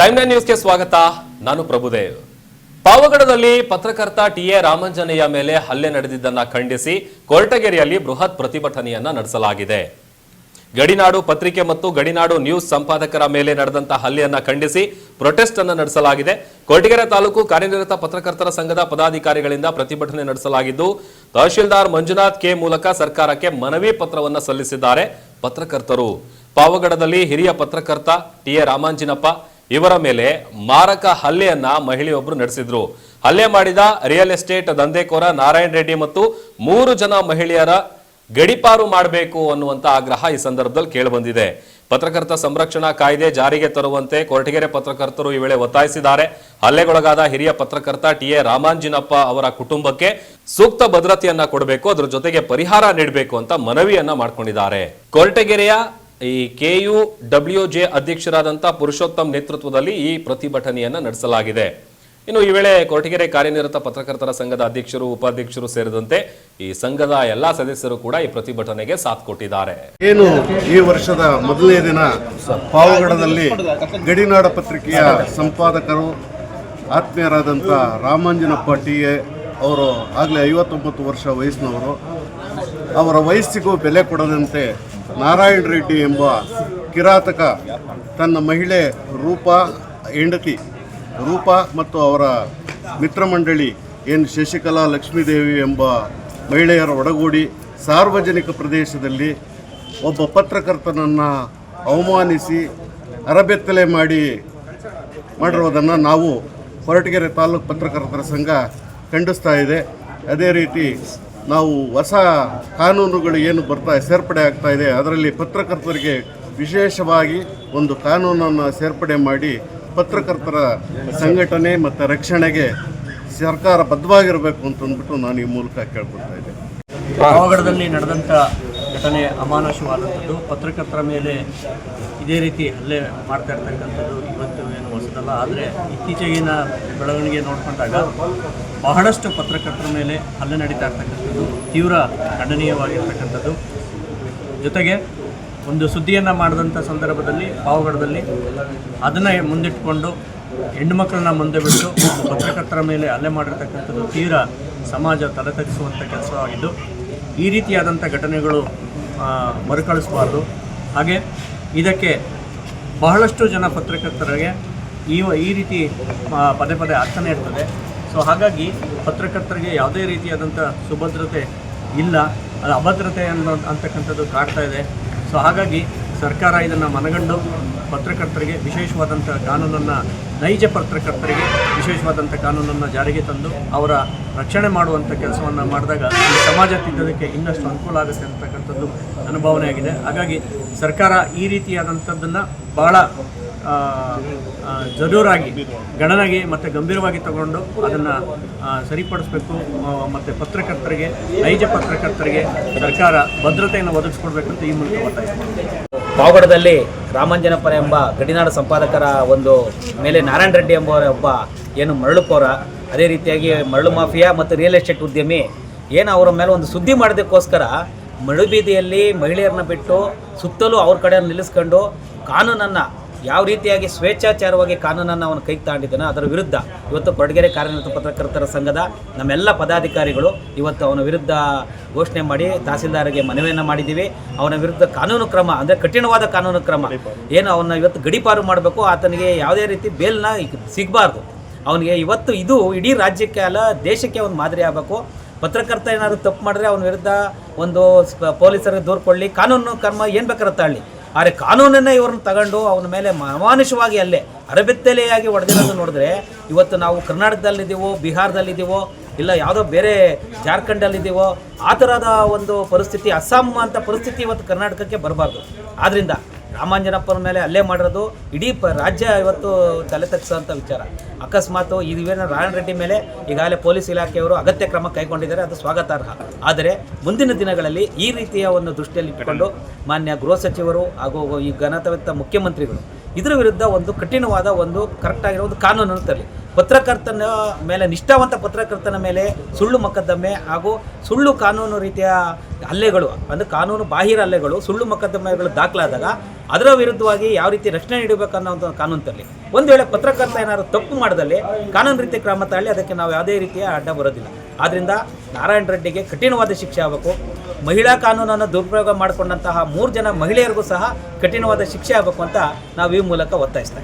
Time nine ನ್ಯೂಸ್ಗೆ ಸ್ವಾಗತ. ನಾನು ಪ್ರಭುದೇವ್. ಪಾವಗಡದಲ್ಲಿ ಪತ್ರಕರ್ತ ಟಿ ಎ ರಾಮಂಜನೆಯ ಮೇಲೆ ಹಲ್ಲೆ ನಡೆದಿದ್ದನ್ನು ಖಂಡಿಸಿ ಕೊರಟಗೆರೆಯಲ್ಲಿ ಬೃಹತ್ ಪ್ರತಿಭಟನೆಯನ್ನ ನಡೆಸಲಾಗಿದೆ. ಗಡಿನಾಡು ಪತ್ರಿಕೆ ಮತ್ತು ಗಡಿನಾಡು ನ್ಯೂಸ್ ಸಂಪಾದಕರ ಮೇಲೆ ನಡೆದಂತಹ ಹಲ್ಲೆಯನ್ನ ಖಂಡಿಸಿ ಪ್ರೊಟೆಸ್ಟ್ ಅನ್ನು ನಡೆಸಲಾಗಿದೆ. ಕೊರಟಗೆರೆ ತಾಲೂಕು ಕಾರ್ಯನಿರತ ಪತ್ರಕರ್ತರ ಸಂಘದ ಪದಾಧಿಕಾರಿಗಳಿಂದ ಪ್ರತಿಭಟನೆ ನಡೆಸಲಾಗಿದ್ದು, ತಹಶೀಲ್ದಾರ್ ಮಂಜುನಾಥ್ ಕೆ ಮೂಲಕ ಸರ್ಕಾರಕ್ಕೆ ಮನವಿ ಪತ್ರವನ್ನು ಸಲ್ಲಿಸಿದ್ದಾರೆ ಪತ್ರಕರ್ತರು. ಪಾವಗಡದಲ್ಲಿ ಹಿರಿಯ ಪತ್ರಕರ್ತ ಟಿ ಎ ರಾಮಾಂಜಿನಪ್ಪ ಇವರ ಮೇಲೆ ಮಾರಕ ಹಲ್ಲೆಯನ್ನ ಮಹಿಳೆಯೊಬ್ಬರು ನಡೆಸಿದ್ರು. ಹಲ್ಲೆ ಮಾಡಿದ ರಿಯಲ್ ಎಸ್ಟೇಟ್ ದಂಧೆಕೋರ ನಾರಾಯಣ ರೆಡ್ಡಿ ಮತ್ತು ಮೂರು ಜನ ಮಹಿಳೆಯರ ಗಡಿಪಾರು ಮಾಡಬೇಕು ಅನ್ನುವಂತ ಆಗ್ರಹ ಈ ಸಂದರ್ಭದಲ್ಲಿ ಕೇಳಿಬಂದಿದೆ. ಪತ್ರಕರ್ತ ಸಂರಕ್ಷಣಾ ಕಾಯ್ದೆ ಜಾರಿಗೆ ತರುವಂತೆ ಕೊರಟಗೆರೆ ಪತ್ರಕರ್ತರು ಈ ವೇಳೆ ಒತ್ತಾಯಿಸಿದ್ದಾರೆ. ಹಲ್ಲೆಗೊಳಗಾದ ಹಿರಿಯ ಪತ್ರಕರ್ತ ಟಿ ಎ ರಾಮಾಂಜಿನಪ್ಪ ಅವರ ಕುಟುಂಬಕ್ಕೆ ಸೂಕ್ತ ಭದ್ರತೆಯನ್ನ ಕೊಡಬೇಕು, ಅದರ ಜೊತೆಗೆ ಪರಿಹಾರ ನೀಡಬೇಕು ಅಂತ ಮನವಿಯನ್ನ ಮಾಡ್ಕೊಂಡಿದ್ದಾರೆ. ಕೊರಟಗೆರೆಯ ಈ ಕೆಯು ಡಬ್ಲ್ಯೂ ಜೆ ಅಧ್ಯಕ್ಷರಾದಂಥ ಪುರುಷೋತ್ತಮ್ ನೇತೃತ್ವದಲ್ಲಿ ಈ ಪ್ರತಿಭಟನೆಯನ್ನ ನಡೆಸಲಾಗಿದೆ. ಇನ್ನು ಈ ವೇಳೆ ಕೊರಟಗೆರೆ ಕಾರ್ಯನಿರತ ಪತ್ರಕರ್ತರ ಸಂಘದ ಅಧ್ಯಕ್ಷರು, ಉಪಾಧ್ಯಕ್ಷರು ಸೇರಿದಂತೆ ಈ ಸಂಘದ ಎಲ್ಲಾ ಸದಸ್ಯರು ಕೂಡ ಈ ಪ್ರತಿಭಟನೆಗೆ ಸಾಥ್ ಕೊಟ್ಟಿದ್ದಾರೆ. ಏನು ಈ ವರ್ಷದ ಮೊದಲನೇ ದಿನ ಪಾವಗಡದಲ್ಲಿ ಗಡಿನಾಡ ಪತ್ರಿಕೆಯ ಸಂಪಾದಕರು ಆತ್ಮೀಯರಾದಂಥ ರಾಮಾಂಜನಪ್ಪ ಟಿ ಎ ಅವರು ಆಗಲೇ ಐವತ್ತೊಂಬತ್ತು ವರ್ಷ ವಯಸ್ಸಿನವರು ಅವರ ವಯಸ್ಸಿಗೂ ಬೆಲೆ ಕೊಡದಂತೆ ನಾರಾಯಣ ರೆಡ್ಡಿ ಎಂಬ ಕಿರಾತಕ ತನ್ನ ಮಹಿಳೆ ರೂಪ ಹೆಂಡತಿ, ರೂಪ ಮತ್ತು ಅವರ ಮಿತ್ರಮಂಡಳಿ ಏನು ಶಶಿಕಲಾ ಲಕ್ಷ್ಮೀದೇವಿ ಎಂಬ ಮಹಿಳೆಯರ ಒಡಗೂಡಿ ಸಾರ್ವಜನಿಕ ಪ್ರದೇಶದಲ್ಲಿ ಒಬ್ಬ ಪತ್ರಕರ್ತನನ್ನು ಅವಮಾನಿಸಿ ಅರಬೆತ್ತಲೆ ಮಾಡಿ ಮಾಡಿರೋದನ್ನು ನಾವು ಹೊರಟಗೆರೆ ತಾಲೂಕು ಪತ್ರಕರ್ತರ ಸಂಘ ಖಂಡಿಸ್ತಾ ಇದೆ. ಅದೇ ರೀತಿ ನಾವು ಹೊಸ ಕಾನೂನುಗಳು ಏನು ಬರ್ತಾ ಸೇರ್ಪಡೆ ಆಗ್ತಾ ಇದೆ, ಅದರಲ್ಲಿ ಪತ್ರಕರ್ತರಿಗೆ ವಿಶೇಷವಾಗಿ ಒಂದು ಕಾನೂನನ್ನು ಸೇರ್ಪಡೆ ಮಾಡಿ ಪತ್ರಕರ್ತರ ಸಂಘಟನೆ ಮತ್ತು ರಕ್ಷಣೆಗೆ ಸರ್ಕಾರ ಬದ್ಧವಾಗಿರಬೇಕು ಅಂತಂದ್ಬಿಟ್ಟು ನಾನು ಈ ಮೂಲಕ ಕೇಳ್ಕೊಳ್ತಾ ಇದ್ದೆ ಪಾವಗಡದಲ್ಲಿ ನಡೆದಂಥ ಘಟನೆ ಅಮಾನುಷವಾದಂಥದ್ದು. ಪತ್ರಕರ್ತರ ಮೇಲೆ ಇದೇ ರೀತಿ ಹಲ್ಲೆ ಮಾಡ್ತಾ ಇರ್ತಕ್ಕಂಥದ್ದು ಇವತ್ತು ಏನು ಹೊಸದಲ್ಲ. ಆದರೆ ಇತ್ತೀಚೆಗಿನ ಬೆಳವಣಿಗೆ ನೋಡಿಕೊಂಡಾಗ ಬಹಳಷ್ಟು ಪತ್ರಕರ್ತರ ಮೇಲೆ ಹಲ್ಲೆ ನಡೀತಾ ಇರ್ತಕ್ಕಂಥದ್ದು, ತೀವ್ರ ಖಂಡನೀಯವಾಗಿರ್ತಕ್ಕಂಥದ್ದು. ಜೊತೆಗೆ ಒಂದು ಸುದ್ದಿಯನ್ನು ಮಾಡಿದಂಥ ಸಂದರ್ಭದಲ್ಲಿ, ಪಾವಗಡದಲ್ಲಿ ಅದನ್ನು ಹೆಣ್ಣು ಹೆಣ್ಣುಮಕ್ಕಳನ್ನ ಮುಂದೆ ಬಿಟ್ಟು ಪತ್ರಕರ್ತರ ಮೇಲೆ ಹಲ್ಲೆ ಮಾಡಿರ್ತಕ್ಕಂಥದ್ದು ತೀವ್ರ ಸಮಾಜ ತಲೆತಗ್ಗಿಸುವಂಥ ಕೆಲಸವಾಗಿದ್ದು, ಈ ರೀತಿಯಾದಂಥ ಘಟನೆಗಳು ಮರುಕಳಿಸಬಾರ್ದು. ಹಾಗೆ ಇದಕ್ಕೆ ಬಹಳಷ್ಟು ಜನ ಪತ್ರಕರ್ತರಿಗೆ ಈ ಈ ರೀತಿ ಪದೇ ಪದೇ ಆಗ್ತಾನೆ ಇರ್ತದೆ. ಸೊ ಹಾಗಾಗಿ ಪತ್ರಕರ್ತರಿಗೆ ಯಾವುದೇ ರೀತಿಯಾದಂಥ ಸುಭದ್ರತೆ ಇಲ್ಲ. ಅದು ಅಭದ್ರತೆ ಅನ್ನೋ, ಅಂತಕ್ಕಂಥದ್ದು ಕಾಡ್ತಾ ಇದೆ. ಸೊ ಹಾಗಾಗಿ ಸರ್ಕಾರ ಇದನ್ನು ಮನಗಂಡು ಪತ್ರಕರ್ತರಿಗೆ ವಿಶೇಷವಾದಂಥ ಕಾನೂನನ್ನು, ನೈಜ ಪತ್ರಕರ್ತರಿಗೆ ವಿಶೇಷವಾದಂಥ ಕಾನೂನನ್ನು ಜಾರಿಗೆ ತಂದು ಅವರ ರಕ್ಷಣೆ ಮಾಡುವಂಥ ಕೆಲಸವನ್ನು ಮಾಡಿದಾಗ ಈ ಸಮಾಜ ತಿದ್ದೋದಕ್ಕೆ ಇನ್ನಷ್ಟು ಅನುಕೂಲ ಆಗುತ್ತೆ ಅಂತಕ್ಕಂಥದ್ದು ಅನುಭವನೆ ಆಗಿದೆ ಹಾಗಾಗಿ ಸರ್ಕಾರ ಈ ರೀತಿಯಾದಂಥದ್ದನ್ನು ಭಾಳ ಜರೂರಾಗಿ, ಗಣನೆಗೆ ಮತ್ತು ಗಂಭೀರವಾಗಿ ತಗೊಂಡು ಅದನ್ನು ಸರಿಪಡಿಸಬೇಕು. ಮತ್ತು ಪತ್ರಕರ್ತರಿಗೆ, ನೈಜ ಪತ್ರಕರ್ತರಿಗೆ ಸರ್ಕಾರ ಭದ್ರತೆಯನ್ನು ಒದಗಿಸ್ಕೊಡ್ಬೇಕಂತ ಈ ಮೂಲಕ ಒತ್ತಾಯ ಪಾವಗಡದಲ್ಲಿ ರಾಮಾಂಜನಪ್ಪನ ಎಂಬ ಗಡಿನಾಡು ಸಂಪಾದಕರ ಒಂದು ಮೇಲೆ ನಾರಾಯಣ ರೆಡ್ಡಿ ಎಂಬವರ ಒಬ್ಬ ಏನು ಮರಳುಕೋರ, ಅದೇ ರೀತಿಯಾಗಿ ಮರಳು ಮಾಫಿಯಾ ಮತ್ತು ರಿಯಲ್ ಎಸ್ಟೇಟ್ ಉದ್ಯಮಿ ಏನು ಅವರ ಮೇಲೆ ಒಂದು ಸುದ್ದಿ ಮಾಡೋದಕ್ಕೋಸ್ಕರ ಮಳುಬೀದಿಯಲ್ಲಿ ಮಹಿಳೆಯರನ್ನ ಬಿಟ್ಟು ಸುತ್ತಲೂ ಅವ್ರ ಕಡೆ ನಿಲ್ಲಿಸ್ಕೊಂಡು ಕಾನೂನನ್ನು ಯಾವ ರೀತಿಯಾಗಿ ಸ್ವೇಚ್ಛಾಚಾರವಾಗಿ ಕಾನೂನನ್ನು ಅವನು ಕೈಗೆ ತಗೊಂಡಿದ್ದಾನೆ ಅದರ ವಿರುದ್ಧ ಇವತ್ತು ಕೊರಟಗೆರೆ ಕಾರ್ಯನಿರತ ಪತ್ರಕರ್ತರ ಸಂಘದ ನಮ್ಮೆಲ್ಲ ಪದಾಧಿಕಾರಿಗಳು ಇವತ್ತು ಅವನ ವಿರುದ್ಧ ಘೋಷಣೆ ಮಾಡಿ ತಹಸೀಲ್ದಾರಿಗೆ ಮನವಿಯನ್ನು ಮಾಡಿದ್ದೀವಿ. ಅವನ ವಿರುದ್ಧ ಕಾನೂನು ಕ್ರಮ, ಅಂದರೆ ಕಠಿಣವಾದ ಕಾನೂನು ಕ್ರಮ. ಏನು ಅವನ್ನ ಇವತ್ತು ಗಡಿಪಾರು ಮಾಡಬೇಕು, ಆತನಿಗೆ ಯಾವುದೇ ರೀತಿ ಬೇಲ್ನ ಸಿಗಬಾರ್ದು. ಅವನಿಗೆ ಇವತ್ತು ಇದು ಇಡೀ ರಾಜ್ಯಕ್ಕೆ ಅಲ್ಲ, ದೇಶಕ್ಕೆ ಒಂದು ಮಾದರಿ ಆಗಬೇಕು. ಪತ್ರಕರ್ತ ಏನಾದರೂ ತಪ್ಪು ಮಾಡಿದ್ರೆ ಅವನ ವಿರುದ್ಧ ಒಂದು ಪೊಲೀಸರಿಗೆ ದೂರು ಕೊಡಲಿ, ಕಾನೂನು ಕ್ರಮ ಏನು ಬೇಕಾದ್ರೆ ತಗೊಳ್ಳಿ ಆದರೆ ಕಾನೂನನ್ನೇ ಇವ್ರನ್ನ ತಗೊಂಡು ಅವನ ಮೇಲೆ ಮಾನುಷವಾಗಿ ಅಲ್ಲೇ ಅರಬೆತ್ತಲೆಯಾಗಿ ಹೊಡೆದಿರೋದು ನೋಡಿದ್ರೆ ಇವತ್ತು ನಾವು ಕರ್ನಾಟಕದಲ್ಲಿದ್ದೀವೋ, ಬಿಹಾರದಲ್ಲಿದ್ದೀವೋ, ಇಲ್ಲ ಯಾವುದೋ ಬೇರೆ ಜಾರ್ಖಂಡಲ್ಲಿದ್ದೀವೋ, ಆ ಥರದ ಒಂದು ಪರಿಸ್ಥಿತಿ, ಅಸ್ಸಾಂ ಅಂತ ಪರಿಸ್ಥಿತಿ ಇವತ್ತು ಕರ್ನಾಟಕಕ್ಕೆ ಬರಬಾರ್ದು. ಆದ್ದರಿಂದ ರಾಮಾಂಜನಪ್ಪನ ಮೇಲೆ ಅಲ್ಲೇ ಮಾಡಿರೋದು ಇಡೀ ಪ ರಾಜ್ಯ ಇವತ್ತು ತಲೆ ತಗ್ಸೋಂಥ ವಿಚಾರ. ಅಕಸ್ಮಾತು ಇವೇನು ನಾರಾಯಣ ರೆಡ್ಡಿ ಮೇಲೆ ಈಗಾಗಲೇ ಪೊಲೀಸ್ ಇಲಾಖೆಯವರು ಅಗತ್ಯ ಕ್ರಮ ಕೈಗೊಂಡಿದ್ದಾರೆ, ಅದು ಸ್ವಾಗತಾರ್ಹ. ಆದರೆ ಮುಂದಿನ ದಿನಗಳಲ್ಲಿ ಈ ರೀತಿಯ ಒಂದು ದೃಷ್ಟಿಯಲ್ಲಿ ಇಟ್ಟುಕೊಂಡು ಮಾನ್ಯ ಗೃಹ ಸಚಿವರು ಹಾಗೂ ಈ ಘನತವಿತ್ತ ಮುಖ್ಯಮಂತ್ರಿಗಳು ಇದರ ವಿರುದ್ಧ ಒಂದು ಕಠಿಣವಾದ ಒಂದು ಕರೆಕ್ಟ್ ಆಗಿರೋ ಒಂದು ಕಾನೂನನ್ನು ತರಲಿ. ಪತ್ರಕರ್ತನ ಮೇಲೆ, ನಿಷ್ಠಾವಂತ ಪತ್ರಕರ್ತನ ಮೇಲೆ ಸುಳ್ಳು ಮೊಕದ್ದಮೆ ಹಾಗೂ ಸುಳ್ಳು ಕಾನೂನು ರೀತಿಯ ಹಲ್ಲೆಗಳು, ಅಂದರೆ ಕಾನೂನು ಬಾಹಿರ ಹಲ್ಲೆಗಳು, ಸುಳ್ಳು ಮೊಕದ್ದಮೆಗಳು ದಾಖಲಾದಾಗ ಅದರ ವಿರುದ್ಧವಾಗಿ ಯಾವ ರೀತಿ ರಕ್ಷಣೆ ನೀಡಬೇಕನ್ನೋ ಒಂದು ಕಾನೂನು ತರಲಿ. ಒಂದು ವೇಳೆ ಪತ್ರಕರ್ತ ಏನಾದ್ರು ತಪ್ಪು ಮಾಡಿದಲ್ಲಿ ಕಾನೂನು ರೀತಿಯ ಕ್ರಮ ತಗೊಳ್ಳಿ ಅದಕ್ಕೆ ನಾವು ಯಾವುದೇ ರೀತಿಯ ಅಡ್ಡ ಬರೋದಿಲ್ಲ. ಆದ್ದರಿಂದ ನಾರಾಯಣ ರೆಡ್ಡಿಗೆ ಕಠಿಣವಾದ ಶಿಕ್ಷೆ ಆಗಬೇಕು. ಮಹಿಳಾ ಕಾನೂನನ್ನು ದುರುಪಯೋಗ ಮಾಡಿಕೊಂಡಂತಹ ಮೂರು ಜನ ಮಹಿಳೆಯರಿಗೂ ಸಹ ಕಠಿಣವಾದ ಶಿಕ್ಷೆ ಆಗಬೇಕು ಅಂತ ನಾವು ಈ ಮೂಲಕ ಒತ್ತಾಯಿಸ್ತಾ